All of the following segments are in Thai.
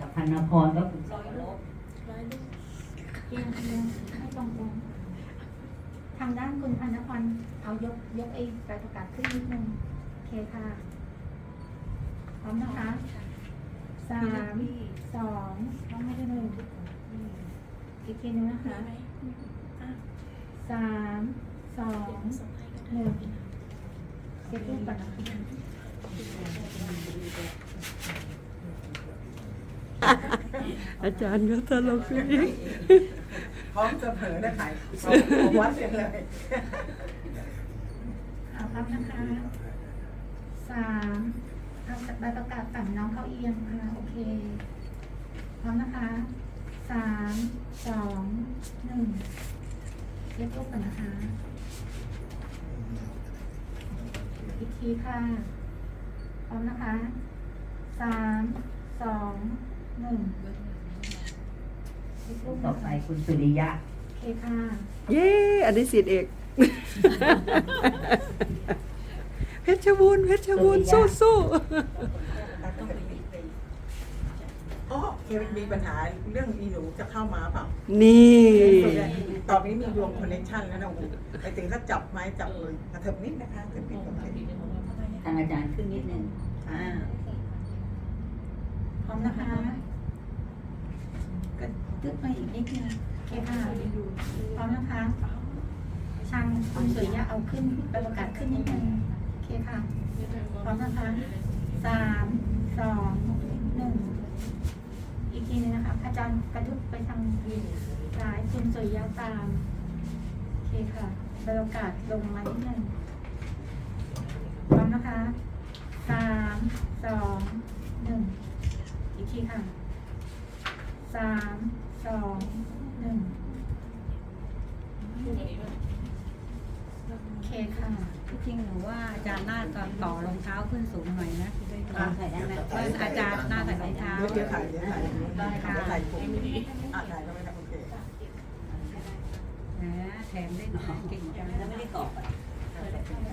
กับพันนพรก็คือร้อยลบร้อยลูกเอียงเอียงให้ตรงตรงทางด้านคุณพันนพรเอายกยกไอ้ใบประกาศขึ้นนิดนึงโอเคค่ะ พร้อมนะคะสามสองน้องไม่ได้หนึ่งอีกทีนึงนะคะสามสองหนึ่งเก็บรูปก่อนนะคะ อาจารย์ก็ตลกดีพร้อมเสมอนะขายเอาวัดกันเลยเอาครับนะคะสามเอาใบประกาศฝั่งน้องเขาเอียงค่ะโอเค พร้อมนะคะสามสองหนึ่งเก็บรูปก่อนนะคะ อีกทีค่ะ พร้อมนะคะสามสองหนึ่งเก็บ รูปต่อนะไปคะคุณสุริยะ โอเคค่ะเย้อันนี้สิทธิ์เอกเพชรบูรณ์เพชรบูรณ์สู้สู้อ๋อเคมีปัญหาเรื่องอีหนูจะเข้ามาเปล่า นี่ตอนนี้มีรวมคอนเนคชั่นแล้วนะโอ้โหไปถึงถ้าจับไม้จับมือกระเถิบนิดนะคะกระเถิบนิดกระเถิบนิดทางอาจารย์ขึ้นนิดนึงอ่าพร้อมนะคะกระ ตึกมาอีกนิดนึงโอเคค่ะพร้อมนะคะทางคุณสุริยะเอาขึ้นไปประกาศขึ้นนิดนึงโอเคค่ะพร้อมนะคะสามสองหนึ่งอีกทีหนึงนะคะ อาจารย์กระดุกไปทางซ้ายคุณสุริยะตามโอเคค่ะไปประกาศลงมานิดนึงพร้อมนะคะสามสองหนึ่งอีกทีค่ะสาม สองหนึ่งโอเคค่ะ ที่จริงหนูว่าอาจารย์น่าจะต่อรองเท้าขึ้นสูงหน่อยนะลองใส่ได้ไหมว่าอาจารย์น่าใส่รองเท้า เดี๋ยวถ่ายเดี๋ยวถ่ายได้ค่ะถ่ายผมอะถ่ายก็ไม่ได้โอเคแหมแถมได้เก่งจังแล้วไม่ได้กรอบอะ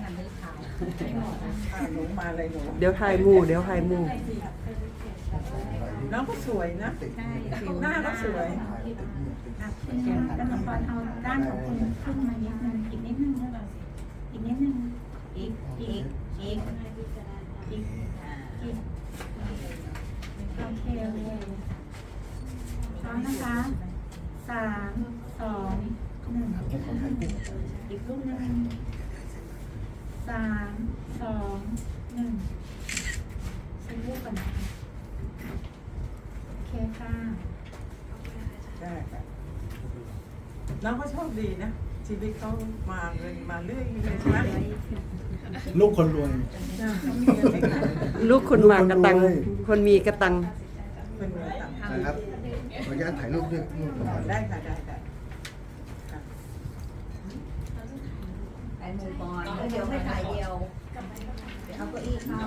งานนี้ถ่ายไม่หมดนะอะหนูมาเลยหนูเดี๋ยวถ่ายหมู่เดี๋ยวถ่ายหมู่ น้องก็สวยนะ ใช่ผิวหน้าก็สวยคุณกนพรเอาด้านของคุณขึ้นมานิดนึงอีกนิดนึงอีกนิดนึงอีกอีกอีกอีกอ่าอีกโอเคโอเคพร้อมนะคะสามสองหนึ่งอีกรูปหนึ่งสามสองหนึ่งใช้รูปก่อนนะคะโอ เคค่ะ ได้ค่ะน้องก็โชคดีนะ ชีวิตเขามาเงินมาเรื่อยเลยใช่ไหมลูกคนรวย เขามีเงินไหมคะลูกคนมากระตังคนมีกระตัง เป็นเงินต่างนะครับขออนุญาตถ่ายรูปด้วยรูปหน่อยได้ค่ะได้ค่ะไปหมู่ก่อนแล้วเดี๋ยวให้ถ่ายเดียวเอาเก้าอี้เข้า